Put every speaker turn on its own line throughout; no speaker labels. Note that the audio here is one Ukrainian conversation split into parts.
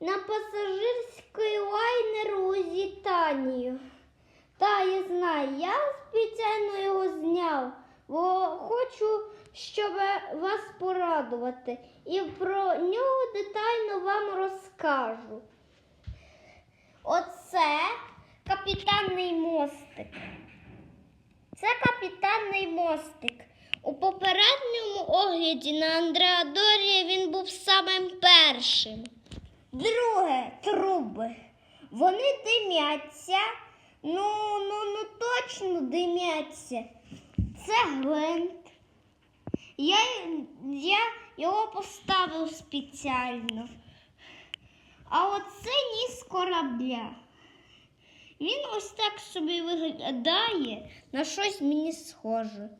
на пасажирський лайнер у Зітанію. Та, я знаю, я спеціально його зняв, бо хочу, щоб вас порадувати. І про нього детально вам розкажу. Оце капітанний мостик. Це капітанний мостик. У попередньому огляді на Андреадорі він був самим першим. Друге труби. Вони димяться. Ну, ну, ну точно димяться. Це гвинт. Я, я його поставив спеціально. А оце ніс корабля. Він ось так собі виглядає, на щось мені схоже.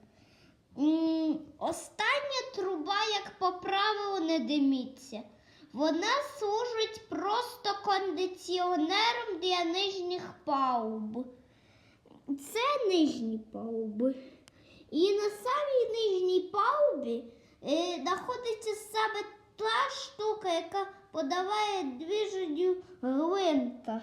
Остання труба, як по правилу, не диміться. Вона служить просто кондиціонером для нижніх палуб. Це нижні палуби. І на самій нижній палубі е, знаходиться саме та штука, яка подаває движенню гвинта.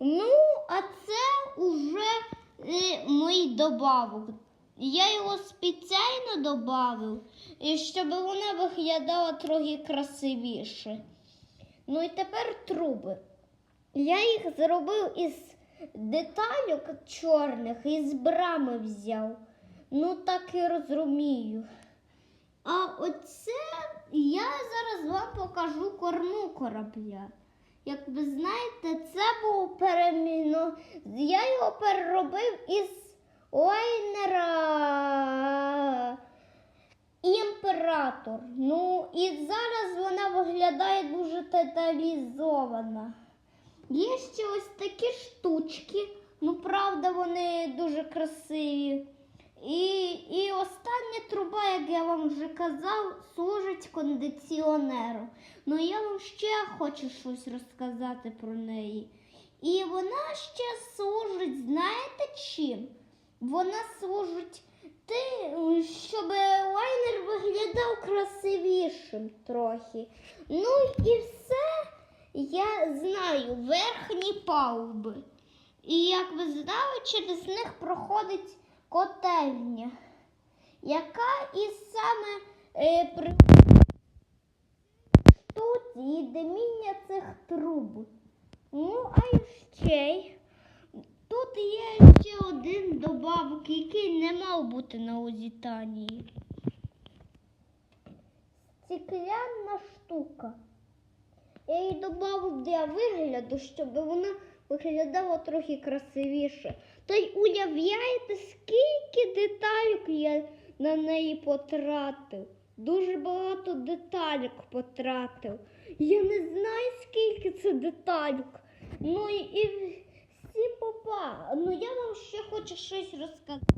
Ну, а це уже е, мій добавок. Я його спеціально додав, щоб вона виглядала трохи красивіше. Ну і тепер труби. Я їх зробив із деталюк чорних, із брами взяв. Ну так і розумію. А оце я зараз вам покажу корму корабля. Як ви знаєте, це був переміно. Я його переробив із лайнера імператор. Ну і зараз вона виглядає дуже деталізована. Є ще ось такі штучки. Ну, правда, вони дуже красиві. І, і остання труба, як я вам вже казав, служить кондиціонером. Ну я вам ще хочу щось розказати про неї. І вона ще служить, знаєте чим? Вона служить красивішим трохи. Ну і все я знаю, верхні палуби. І як ви знали, через них проходить котельня, яка і саме е, при штуці і диміння цих труб. Ну, а ще тут є ще один добавок, який не мав бути на Озітанії. Стеклянна штука. Я її додав для вигляду, щоб вона виглядала трохи красивіше. Та й уявляєте, скільки деталек я на неї потратив. Дуже багато деталек потратив. Я не знаю, скільки це деталек. Ну і всі попа. Ну я вам ще хочу щось розказати.